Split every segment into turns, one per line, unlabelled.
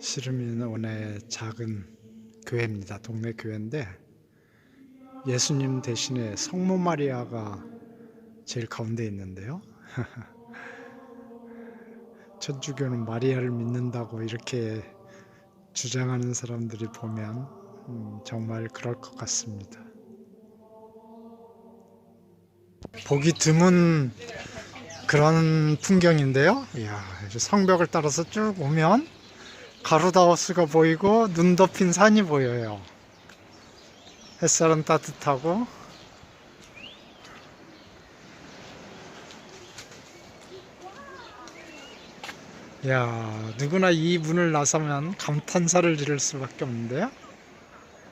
시르미온의 작은 교회입니다. 동네 교회인데 예수님 대신에 성모 마리아가 제일 가운데 있는데요. 천주교는 마리아를 믿는다고 이렇게 주장하는 사람들이 보면 음, 정말 그럴 것 같습니다. 보기 드문 그런 풍경인데요. 이야, 성벽을 따라서 쭉 오면 가루다우스가 보이고 눈 덮인 산이 보여요. 햇살은 따뜻하고 야 누구나 이 문을 나서면 감탄사를 지를 수밖에 없는데요.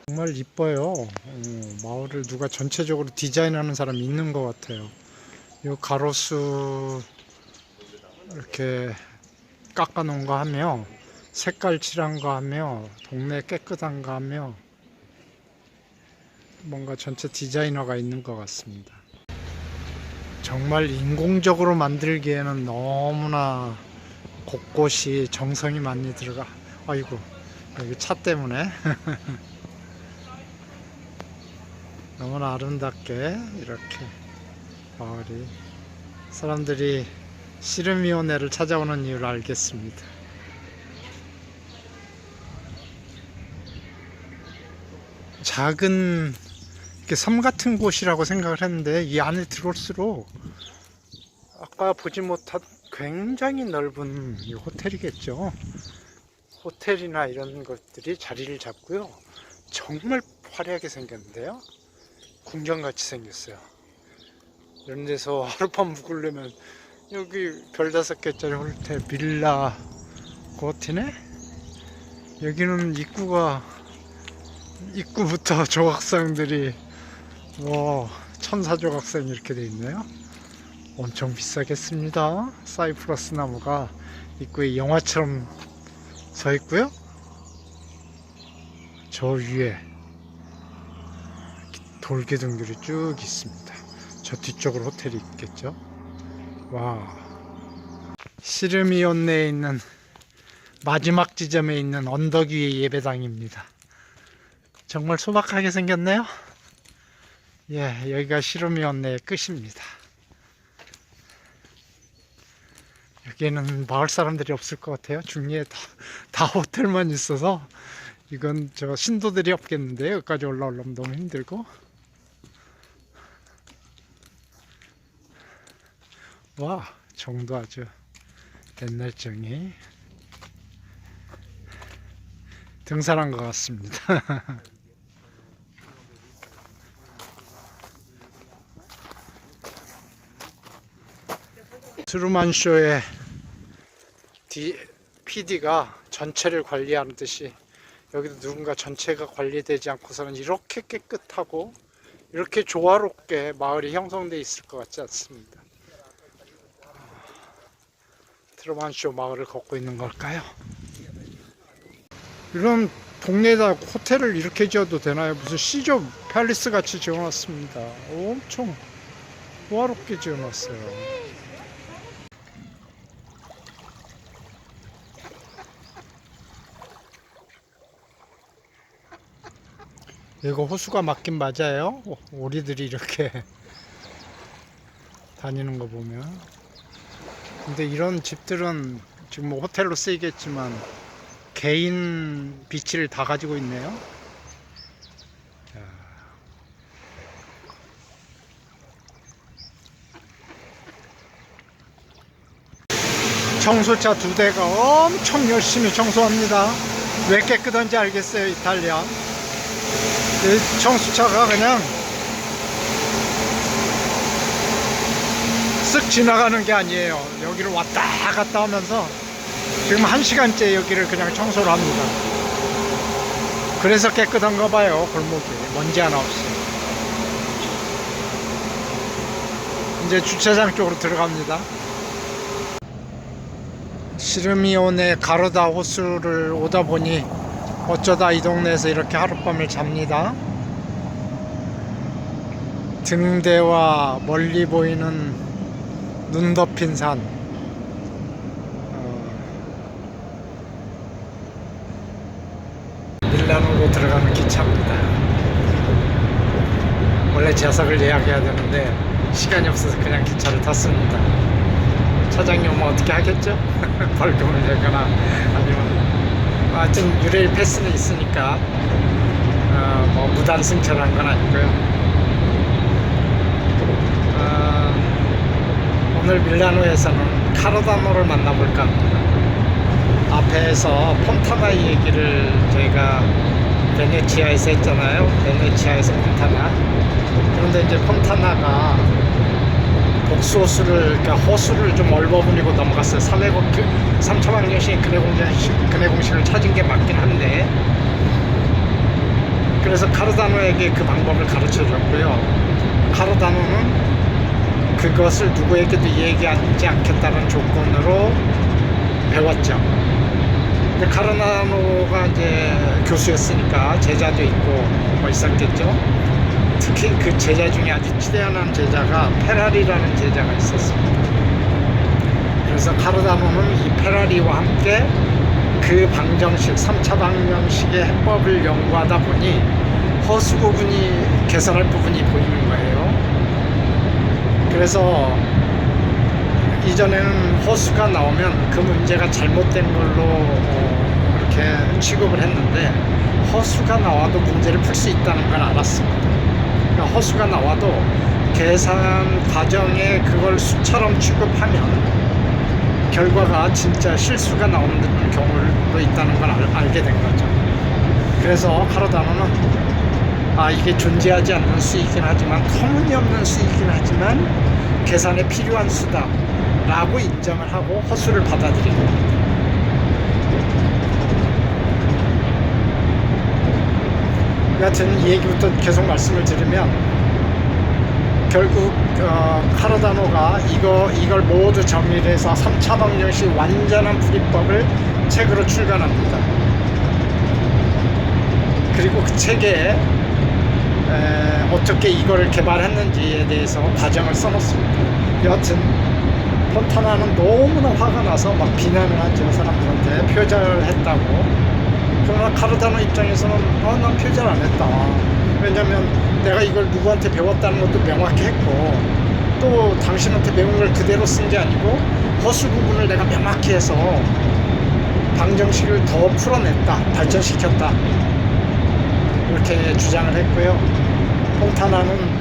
정말 이뻐요. 어, 마을을 누가 전체적으로 디자인하는 사람이 있는 것 같아요. 이 가로수 이렇게 깎아놓은 거 하며 색깔 칠한 거 하며 동네 깨끗한 거 하며 뭔가 전체 디자이너가 있는 것 같습니다. 정말 인공적으로 만들기에는 너무나 곳곳이 정성이 많이 들어가. 아이고 여기 차 때문에 너무나 아름답게 이렇게 마을이 사람들이 시르미오네를 찾아오는 이유를 알겠습니다. 작은 이렇게 섬 같은 곳이라고 생각을 했는데 이 안에 들어올수록 아까 보지 못한 굉장히 넓은 이 호텔이겠죠. 호텔이나 이런 것들이 자리를 잡고요. 정말 화려하게 생겼는데요. 궁전같이 생겼어요. 이런 데서 하룻밤 묵으려면 여기 별 다섯 개짜리 호텔 빌라 고티네 여기는 입구가 입구부터 조각상들이 뭐 천사 조각상 이렇게 돼 있네요. 엄청 비싸겠습니다. 사이프러스 나무가 입구에 영화처럼 서 있고요. 저 위에 돌기둥들이 쭉 있습니다. 저 뒤쪽으로 호텔이 있겠죠. 와. 시르미온네에 있는 마지막 지점에 있는 언덕 위의 예배당입니다. 정말 소박하게 생겼네요. 예, 여기가 시르미온네의 끝입니다. 여기에는 마을 사람들이 없을 것 같아요. 중리에 다, 다 호텔만 있어서 이건 저 신도들이 없겠는데요. 여기까지 올라오려면 너무 힘들고. 와, 정도 아주 옛날 정이 등산한 것 같습니다. 트루만 쇼의 PD가 전체를 관리하는 듯이 여기도 누군가 전체가 관리되지 않고서는 이렇게 깨끗하고 이렇게 조화롭게 마을이 형성돼 있을 것 같지 않습니다. 트루만 쇼 마을을 걷고 있는 걸까요? 이런 동네에다 호텔을 이렇게 지어도 되나요? 무슨 시조 팰리스 같이 지어놨습니다. 엄청 조화롭게 지어놨어요. 이거 호수가 맞긴 맞아요. 오- 오리들이 이렇게 다니는 거 보면. 근데 이런 집들은 지금 뭐 호텔로 쓰이겠지만 개인 비치를 다 가지고 있네요. 자. 청소차 두 대가 엄청 열심히 청소합니다. 왜 깨끗한지 알겠어요, 이탈리아. 이 청수차가 그냥 쓱 지나가는 게 아니에요. 여기를 왔다 갔다 하면서 지금 한 시간째 여기를 그냥 청소를 합니다. 그래서 깨끗한가 봐요, 골목이. 먼지 하나 없이. 이제 주차장 쪽으로 들어갑니다. 시르미온의 가르다 호수를 오다 보니 어쩌다 이 동네에서 이렇게 하룻밤을 잡니다. 등대와 멀리 보이는 눈 덮인 산. 어, 밀라노로 들어가는 기차입니다. 원래 좌석을 예약해야 되는데 시간이 없어서 그냥 기차를 탔습니다. 차장님 오면 어떻게 하겠죠? 벌금을 내거나 아니면 하여튼 유레일 패스는 있으니까 어, 뭐 무단 승차한 건 아니고요. 어, 오늘 밀라노에서는 카르다노를 만나볼까 합니다. 앞에서 폰타나 얘기를 저희가 베네치아에서 했잖아요. 베네치아에서 폰타나. 그런데 이제 폰타나가 복수호수를, 그러니까 호수를 좀 얼버무리고 넘어갔어요. 3회국, 그, 3차방정식 근해 공식, 근해 공식을 찾은 게 맞긴 한데. 그래서 카르다노에게 그 방법을 가르쳐 줬고요. 카르다노는 그것을 누구에게도 얘기하지 않겠다는 조건으로 배웠죠. 근데 카르다노가 이제 교수였으니까 제자도 있고 뭐 있었겠죠. 특히 그 제자 중에 아주 치대한 제자가 페라리라는 제자가 있었습니다. 그래서 카르다노는 이 페라리와 함께 그 방정식, 3차 방정식의 해법을 연구하다 보니 허수 부분이 개선할 부분이 보이는 거예요. 그래서 이전에는 허수가 나오면 그 문제가 잘못된 걸로 어, 이렇게 취급을 했는데 허수가 나와도 문제를 풀 수 있다는 걸 알았습니다. 그러니까 허수가 나와도 계산 과정에 그걸 수처럼 취급하면 결과가 진짜 실수가 나오는 경우도 있다는 걸 알, 알게 된 거죠. 그래서 카르다노는 아 이게 존재하지 않는 수이긴 하지만 터무니없는 수이긴 하지만 계산에 필요한 수다 라고 인정을 하고 허수를 받아들인 겁니다. 여하튼 이 얘기부터 계속 말씀을 드리면 결국 어, 카르다노가 이거 이걸 모두 정리를 해서 3차 방정식 완전한 풀이법을 책으로 출간합니다. 그리고 그 책에 에, 어떻게 이거를 개발했는지에 대해서 과정을 써놓습니다. 여하튼 폰타나는 너무나 화가 나서 막 비난을 하죠 사람들한테 표절을 했다고. 그러나 카르다노 입장에서는 어, 난 표절 안 했다. 왜냐면 내가 이걸 누구한테 배웠다는 것도 명확히 했고 또 당신한테 배운 걸 그대로 쓴 게 아니고 허수 부분을 내가 명확히 해서 방정식을 더 풀어냈다, 발전시켰다. 이렇게 주장을 했고요. 폰타나는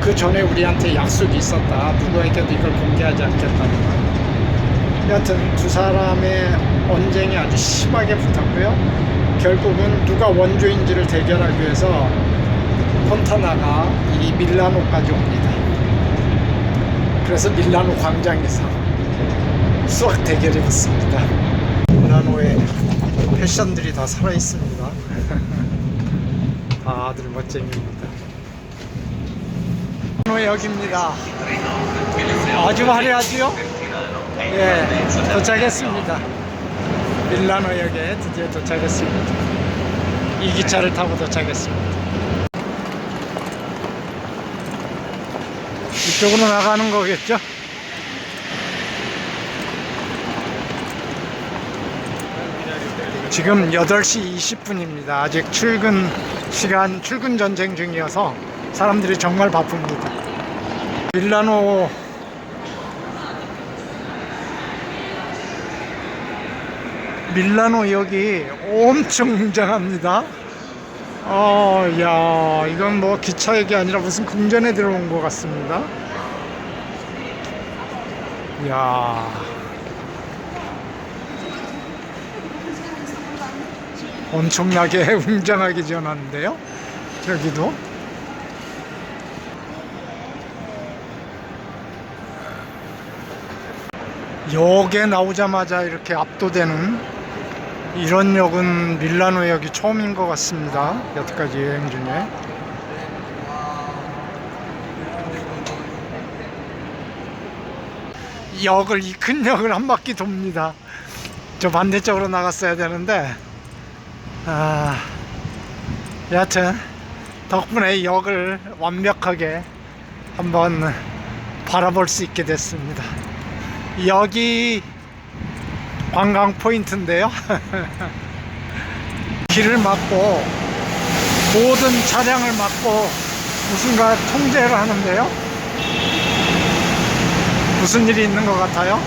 그 전에 우리한테 약속이 있었다. 누구에게도 이걸 공개하지 않겠다는 거. 여하튼 두 사람의 언쟁이 아주 심하게 붙었고요. 결국은 누가 원조인지를 대결하기 위해서 폰타나가 이 밀라노까지 옵니다. 그래서 밀라노 광장에서 수학 대결이 붙습니다. 밀라노의 패션들이 다 살아 있습니다. 다들 멋쟁이입니다. 밀라노역입니다. 아주 화려하지요? 예, 도착했습니다. 밀라노역에 드디어 도착했습니다. 이 기차를 타고 도착했습니다. 이쪽으로 나가는 거겠죠? 지금 8시 20분입니다. 아직 출근 시간, 출근 전쟁 중이어서 사람들이 정말 바쁩니다. 밀라노 밀라노역이 엄청 웅장합니다. 어, 야, 이건 뭐 기차역이 아니라 무슨 궁전에 들어온 것 같습니다. 야. 엄청나게 웅장하게 지어놨는데요. 여기도. 역에 나오자마자 이렇게 압도되는 이런 역은 밀라노 역이 처음인 것 같습니다. 여태까지 여행 중에. 역을 이 큰 역을 한 바퀴 돕니다. 저 반대쪽으로 나갔어야 되는데 아 여하튼 덕분에 역을 완벽하게 한번 바라볼 수 있게 됐습니다. 여기 관광 포인트인데요. 길을 막고 모든 차량을 막고 무슨가 통제를 하는데요. 무슨 일이 있는 것 같아요?